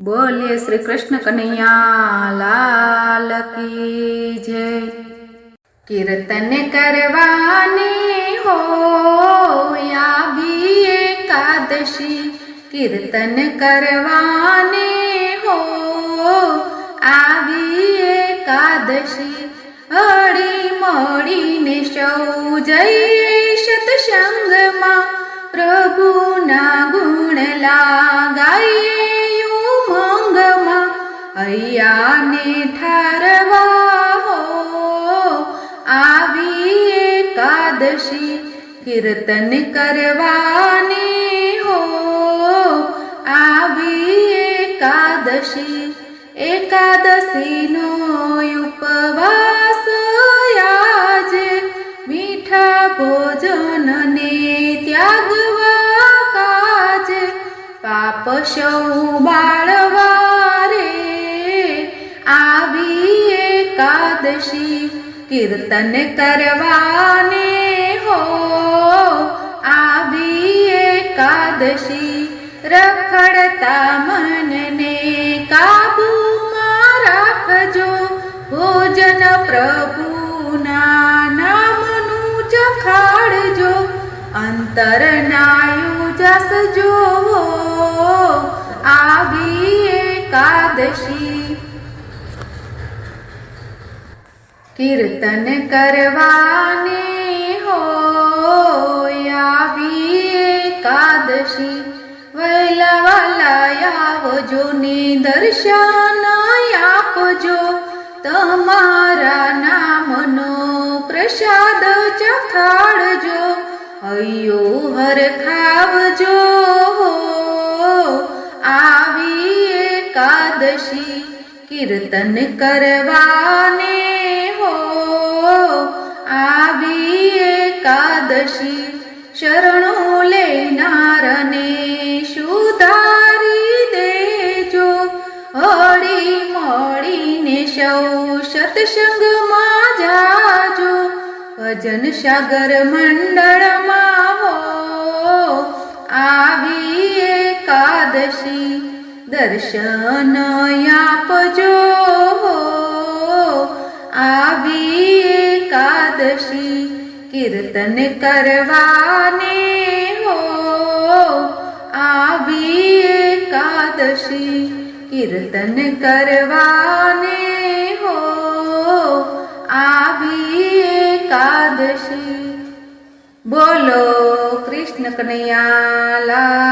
બોલીએ શ્રી કૃષ્ણ કનૈયા, લાલ કી જય. કીર્તન કરવાની હો આવી એકાદશી. કીર્તન કરવાની હો આવી એકાદશી. હળી મળીને સૌ જઈએ સતસંગમાં પ્રભુના ગુણ લાગાઈએ. હૈયાને ઠારવા હો આવી એકાદશી કીર્તન કરવાની હો. આવી એકાદશી, એકાદશીનો ઉપવાસ આજે મીઠા ભોજનને ત્યાગવા કાજ. પાપ સૌ રે આવી એકાદશી કીર્તન કરવાને હો. આવી એકાદશી રખડતા મનને કાબુમાં રાખજો. ભોજન પ્રભુના નામનું ચખાડજો અંતરનાયુ જસજો આવી એકાદશી કીર્તન કરવાને હો આવી એકાદશી. વહેલા વાલા આવજો દર્શન આપજો. તમારા નામનો પ્રસાદ ચખાડજો. અયો હર ખાવજો આવી એકાદશી કીર્તન કરવાને હો આવી એકાદશી શરણો લેનારને સુધારી દેજો. હળી મળીને સૌ સત્સંગમાં જાજો. ભજન સાગર મંડળમાં હો. આવી એકાદશી દર્શન આપજો. આવી કીર્તન કરવાને હો આવી એકાદશી. કીર્તન કરવાને હો આવી એકાદશી. બોલો કૃષ્ણ કનૈયા